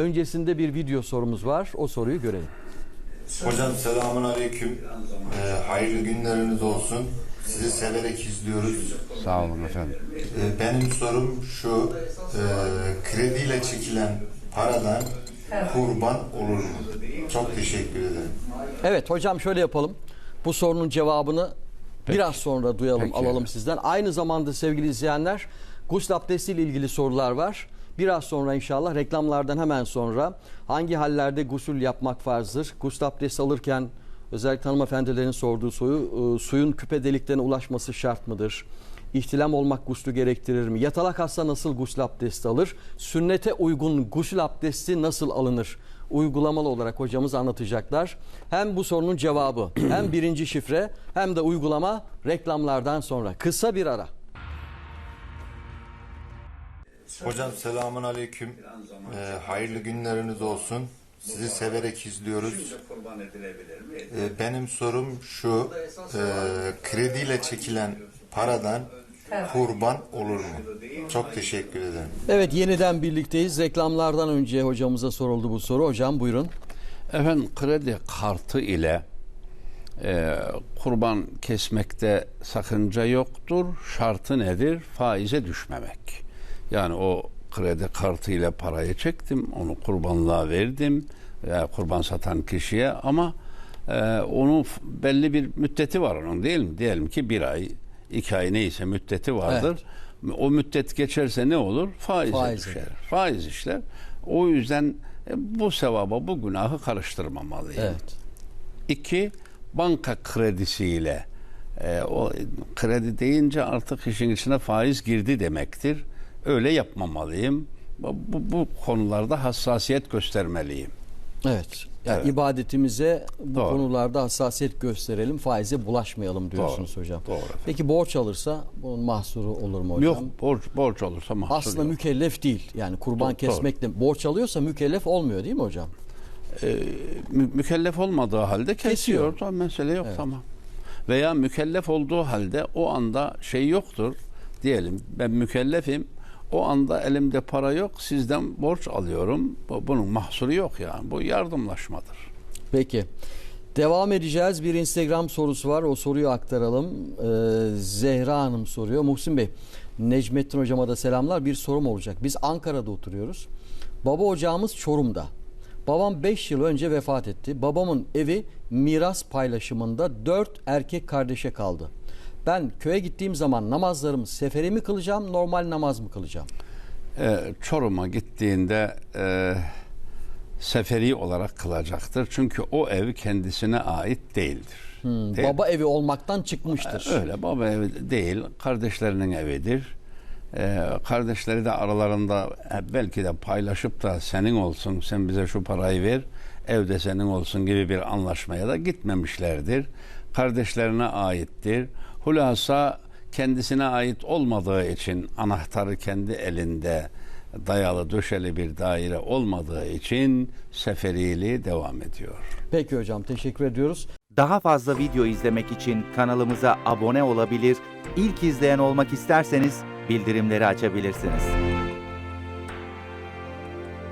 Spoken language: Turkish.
Öncesinde bir video sorumuz var. O soruyu görelim. Hocam selamun aleyküm. Ee, hayırlı günleriniz olsun. Sizi severek izliyoruz. Sağ olun efendim. Ee, benim sorum şu. E, krediyle çekilen paradan kurban olur mu? Çok teşekkür ederim. Evet hocam şöyle yapalım. Bu sorunun cevabını biraz sonra duyalım, Peki. alalım sizden. Aynı zamanda sevgili izleyenler, gusül abdesti ile ilgili sorular var. Biraz sonra inşallah reklamlardan hemen sonra hangi hallerde gusül yapmak farzdır? Gusül abdesti alırken özellikle hanımefendilerin sorduğu soru, e, suyun küpe deliklerine ulaşması şart mıdır? İhtilam olmak guslü gerektirir mi? Yatalak hasta nasıl gusül abdesti alır? Sünnete uygun gusül abdesti nasıl alınır? Uygulamalı olarak hocamız anlatacaklar. Hem bu sorunun cevabı, hem birinci şifre, hem de uygulama reklamlardan sonra. Kısa bir ara. Hocam selamun aleyküm. Ee, hayırlı günleriniz olsun. Sizi severek izliyoruz. kurban edilebilir mi? Ee, benim sorum şu. E, krediyle çekilen paradan kurban olur mu? Çok teşekkür ederim. Evet yeniden birlikteyiz. Reklamlardan önce hocamıza soruldu bu soru. Hocam buyurun. Efendim kredi kartı ile e, kurban kesmekte sakınca yoktur. Şartı nedir? Faize düşmemek. Yani o kredi kartı ile parayı çektim, onu kurbanlığa verdim veya kurban satan kişiye ama e, onun belli bir müddeti var onun değil mi? Diyelim ki bir ay, iki ay neyse müddeti vardır. O müddet geçerse ne olur? Faize, Faize. düşer. Faiz işler. O yüzden e, bu sevaba, bu günahı karıştırmamalıyım. Evet. İki, banka kredisiyle e, o kredi deyince artık işin içine faiz girdi demektir. Öyle yapmamalıyım. Bu, bu, konularda hassasiyet göstermeliyim. Evet. Yani Evet. ibadetimize bu Doğru. konularda hassasiyet gösterelim. Faize bulaşmayalım diyorsunuz Doğru. hocam. Doğru efendim. Peki borç alırsa bunun mahsuru olur mu hocam? Yok borç borç olursa mahsur Aslında yok. mükellef değil. Yani kurban Doğru, kesmekle borç alıyorsa mükellef olmuyor değil mi hocam? Mü- mükellef olmadığı halde kesiyor. Kesiyor. Tamam, mesele yok tamam. Veya mükellef olduğu halde o anda şey yoktur. Diyelim ben mükellefim. O anda elimde para yok. Sizden borç alıyorum. Bu- Bunun mahsuru yok yani. Bu yardımlaşmadır. Peki. Devam edeceğiz. Bir Instagram sorusu var. O soruyu aktaralım. Ee, Zehra Hanım soruyor. Muhsin Bey, Necmettin hocama da selamlar. Bir sorum olacak. Biz Ankara'da oturuyoruz. Baba ocağımız Çorum'da. Babam 5 yıl önce vefat etti. Babamın evi miras paylaşımında 4 erkek kardeşe kaldı. Ben köye gittiğim zaman namazlarımı seferi mi kılacağım, normal namaz mı kılacağım? Ee, Çorum'a gittiğinde e, seferi olarak kılacaktır. Çünkü o ev kendisine ait değildir. Değil mi? Baba evi olmaktan çıkmıştır. Öyle baba evi değil, kardeşlerinin evidir. Ee, kardeşleri de aralarında e, belki de paylaşıp da senin olsun, sen bize şu parayı ver, evde senin olsun gibi bir anlaşmaya da gitmemişlerdir. Kardeşlerine aittir. Hulasa kendisine ait olmadığı için anahtarı kendi elinde dayalı döşeli bir daire olmadığı için seferiliği devam ediyor. Peki hocam teşekkür ediyoruz. Daha fazla video izlemek için kanalımıza abone olabilir, ilk izleyen olmak isterseniz bildirimleri açabilirsiniz.